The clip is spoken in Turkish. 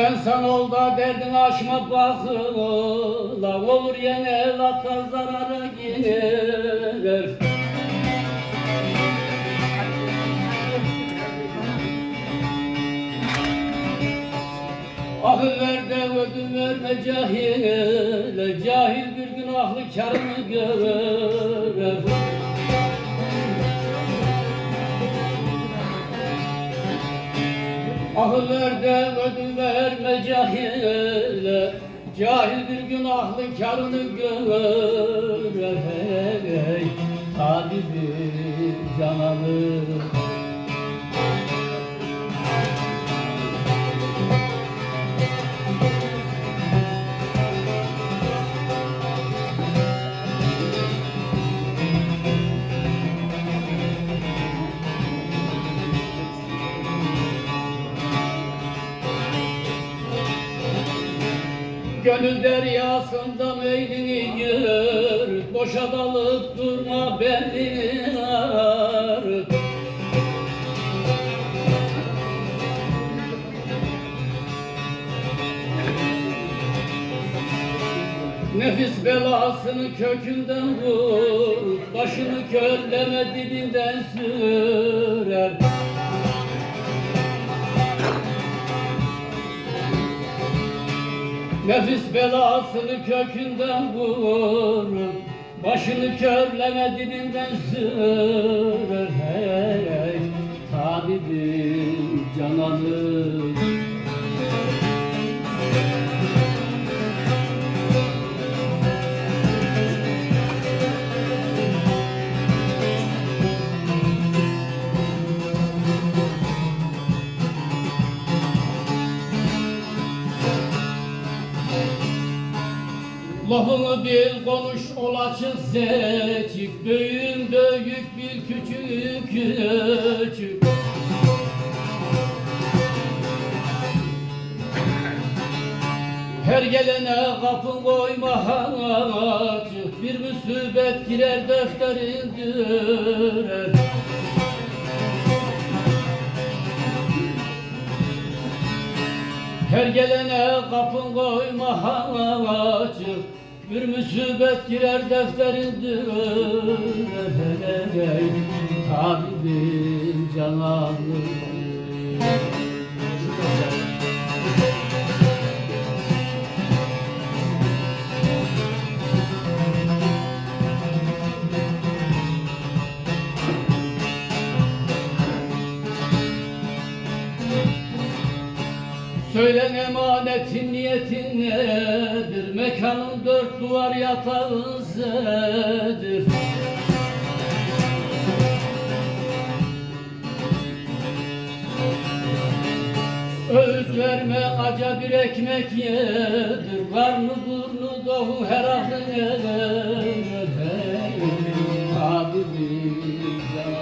Sen san ol da derdini aşma bakıla Olur yine evlata zarara girer. Ahı ver de ödün verme cahile. Cahil bir günahlı karını görür Ahı ver de ödün verme cahile Cahil bir günahlı karını görür hey, Tabibim cananım Gönül deryasında meylini gör Boşa dalıp durma belini ar Nefis belasını kökünden vur. Başını körleme dibinden sürer Nefis belasını kökünden vur Başını körleme dibinden sürer hey, Tabibim cananım Lafını bil konuş ol açık seçik. Büyüğün büyük bil küçük küçük. Her gelene kapın koyma açık Bir musibet girer defterin dürer Her gelene kapın koyma açık Bir musibet girer defterin dürer Tabibim cananım Söylen emanetin niyetin nedir? Mekanın dört duvar yatağın sedir Öğüt verme aca bir ekmek yedir. Karnı burnu dolu her ahlın eder Tabibim canım